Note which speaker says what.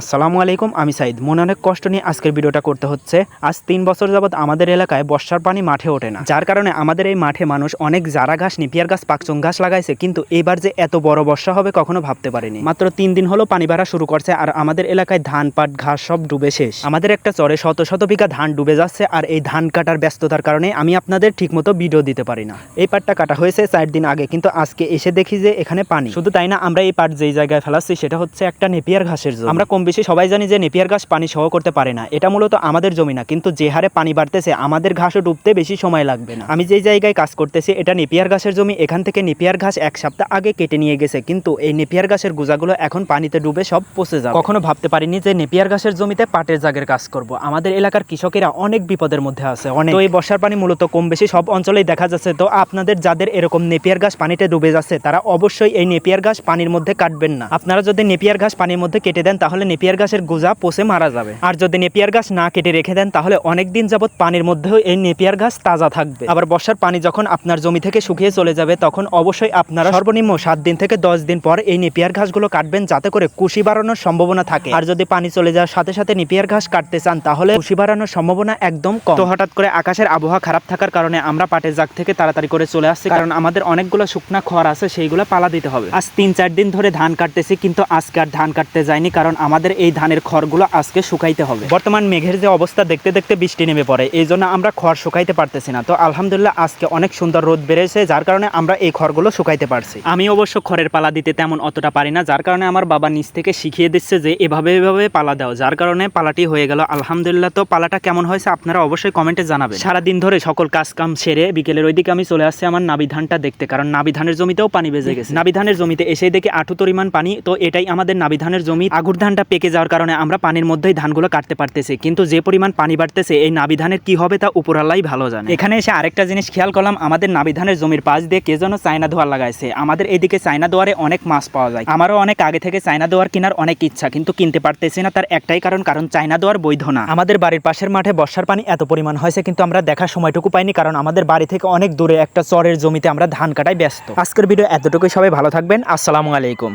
Speaker 1: আসসালামু আলাইকুম, আমি সাইদ। মনে অনেক কষ্ট নিয়ে আজকের ভিডিওটা করতে হচ্ছে। আজ তিন বছর যাবৎ আমাদের এলাকায় বর্ষার পানি মাঠে ওঠে না। যার কারণে আমাদের এই মাঠে মানুষ অনেক জারা ঘাস নিপিয়ার গাছ, পাকচং ঘাস লাগাইছে, কিন্তু এবার যে এত বড় বর্ষা হবে কখনো ভাবতে পারিনি। মাত্র তিন দিন হলো পানি বাড়া শুরু করছে আর আমাদের এলাকায় ধান, পাট, ঘাস সব ডুবে শেষ। আমাদের একটা চরে শত শত বিঘা ধান ডুবে যাচ্ছে আর এই ধান কাটার ব্যস্ততার কারণে আমি আপনাদের ঠিকমতো ভিডিও দিতে পারি না। এই পাটটা কাটা হয়েছে চার দিন আগে, কিন্তু আজকে এসে দেখি যে এখানে পানি। শুধু তাই না, আমরা এই পাট যেই জায়গায় ফেলাচ্ছি সেটা হচ্ছে একটা নেপিয়ার ঘাসের জমি। আমরা কম বেশি সবাই জানি যে নেপিয়ার ঘাস পানি সহ করতে পারে না। এটা মূলত আমাদের জমি না, কিন্তু যে হারে পানি বাড়তেছে, আমাদের ঘাসও ডুবতে বেশি সময় লাগবে না। আমি যেই জায়গায় কাজ করতেছি, এটা নেপিয়ার ঘাসের জমি। এখান থেকে নেপিয়ার ঘাস এক সপ্তাহ আগে কেটে নিয়ে গেছে, কিন্তু এই নেপিয়ার ঘাসের গুজাগুলো এখন পানিতে ডুবে সব পচে যাবে। কখনো ভাবতে পারিনি যে নেপিয়ার ঘাসের জমিতে পাটের জাগের কাজ করব। আমাদের এলাকার কৃষকেরা অনেক বিপদের মধ্যে আছে, অনেক। এই বর্ষার পানি মূলত কম বেশি সব অঞ্চলেই দেখা যাচ্ছে। তো আপনাদের যাদের এরকম নেপিয়ার ঘাস পানিতে ডুবে যাচ্ছে, তারা অবশ্যই এই নেপিয়ার ঘাস পানির মধ্যে কাটবেন না। আপনারা যদি নেপিয়ার ঘাস পানির মধ্যে কেটে দেন, তাহলে নেপিয়ার ঘাসের গোজা পচে মারা যাবে। আর যদি নেপিয়ার ঘাস না কেটে রেখে দেন, তাহলে অনেক দিন যাবত পানির মধ্যেও এই নেপিয়ার ঘাস তাজা থাকবে। আবার বর্ষার পানি যখন আপনার জমি থেকে শুকিয়ে চলে যাবে, তখন অবশ্যই আপনারা সর্বনিম্ন সাত দিন থেকে দশ দিন পর এই নেপিয়ার ঘাসগুলো কাটবেন, যাতে করে কুশি বাড়ানোর সম্ভাবনা থাকে। আর যদি পানি চলে যাওয়ার সাথে সাথে নেপিয়ার ঘাস কাটতে চান, তাহলে কুশি বাড়ানোর সম্ভাবনা একদম কম। তো হঠাৎ করে আকাশের আবহাওয়া খারাপ থাকার কারণে আমরা পাটের জাগ থেকে তাড়াতাড়ি করে চলে আসছি, কারণ আমাদের অনেকগুলো শুকনা খড় আছে, সেইগুলো পালা দিতে হবে। আজ তিন চার দিন ধরে ধান কাটতেছি, কিন্তু আজকে আর ধান কাটতে যায়নি কারণ আমাদের এই ধানের খড়গুলো আজকে শুকাইতে হবে। বর্তমান মেঘের যে অবস্থা দেখতে দেখতে বৃষ্টি নেমে পড়ে, এই জন্য আমরা খড় শুকাইতে পারতেছি না। তো আলহামদুলিল্লাহ আজকে অনেক সুন্দর রোদ বেড়েছে, যার কারণে আমরা এই খড়গুলো শুকাইতে পারছি। আমি অবশ্য খড়ের পালা দিতে তেমন অতটা পারি না, যার কারণে আমার বাবা নিচ থেকে শিখিয়ে দিচ্ছে যে এভাবে এভাবে পালা দাও, যার কারণে পালাটি হয়ে গেল। আলহামদুলিল্লাহ, তো পালাটা কেমন হয়েছে আপনারা অবশ্যই কমেন্টে জানাবেন। সারাদিন ধরে সকল কাজ কাম সেরে বিকেলের ওইদিকে আমি চলে আসছি আমার নাবি ধানটা দেখতে, কারণ নাবি ধানের জমিতেও পানি বেজে গেছে। নাবি ধানের জমিতে এসে দেখে আঠু পরিমাণ পানি, তো এটাই আমাদের নাবি ধানের জমি। আগুর ধানটা পেকে যাওয়ার কারণে আমরা পানির মধ্যেই ধানগুলো কাটতে পারতেছি। কিন্তু যে পরিমাণ পানি বাড়তেছে, এই নাবি ধানের কি হবে তা উপরাল্লাই ভালো জানে। এখানে এসে আরেকটা জিনিস খেয়াল করলাম, আমাদের নাবি ধানের জমির পাশ দিয়ে কে যেন চায়না দোয়ার লাগাইছে। আমাদের এদিকে চায়না দোয়ারে অনেক মাছ পাওয়া যায়। আমারও অনেক আগে থেকে চায়না দোয়ার কেনার অনেক ইচ্ছা, কিন্তু কিনতে পারতেছি না, তার একটাই কারণ কারণ চায়না দোয়ার বৈধ না। আমাদের বাড়ির পাশের মাঠে বর্ষার পানি এত পরিমাণ হয়েছে, কিন্তু আমরা দেখার সময়টুকু পাইনি, কারণ আমাদের বাড়ি থেকে অনেক দূরে একটা চরের জমিতে আমরা ধান কাটাই ব্যস্ত। আজকের ভিডিও এতটুকুই, সবাই ভালো থাকবেন। আসসালামু আলাইকুম।